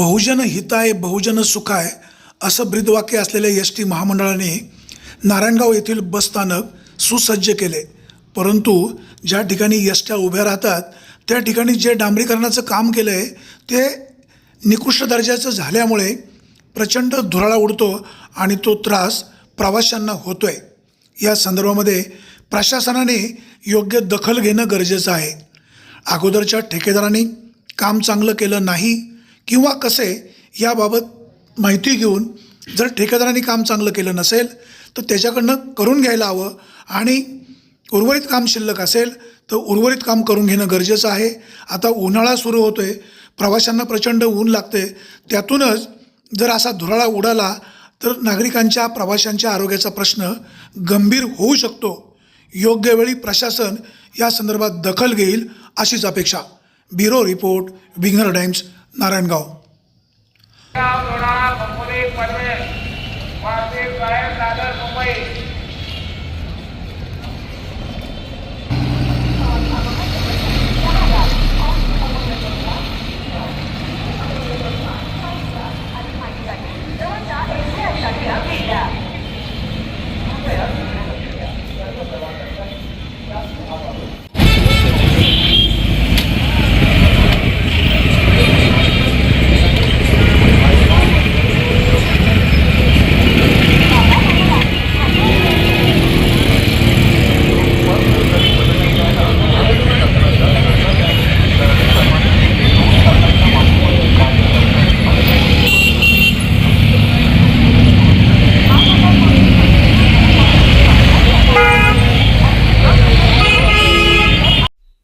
बहुजन हिताय बहुजन सुखाय असं ब्रीदवाक्य असलेल्या एस टी महामंडळाने नारायणगाव येथील बसस्थानक सुसज्ज केले. परंतु ज्या ठिकाणी एसट्या उभ्या राहतात त्या ठिकाणी जे डांबरीकरणाचं काम केलं आहे ते निकृष्ट दर्जाचं झाल्यामुळे प्रचंड धुराळा उडतो आणि तो त्रास प्रवाशांना होतो आहे या संदर्भामध्ये प्रशासनाने योग्य दखल घेणं गरजेचं आहे. अगोदरच्या ठेकेदारांनी काम चांगलं केलं नाही किंवा कसे याबाबत माहिती घेऊन जर ठेकेदारांनी काम चांगलं केलं नसेल तर त्याच्याकडनं करून घ्यायला हवं आणि उर्वरित काम शिल्लक असेल तर उर्वरित काम करून घेणं गरजेचं आहे. आता उन्हाळा सुरू होतो आहे प्रवाशांना प्रचंड ऊन लागते त्यातूनच जर असा धुराळा उडाला तर नागरिकांच्या प्रवाशांच्या आरोग्याचा प्रश्न गंभीर होऊ शकतो. योग्य वेळी प्रशासन या संदर्भात दखल घेईल अशीच अपेक्षा. Bureau report Winger Times Narayangaon. गाव लोणाळा खोपोली पनवेल वाशिम साहेब दादर मुंबई.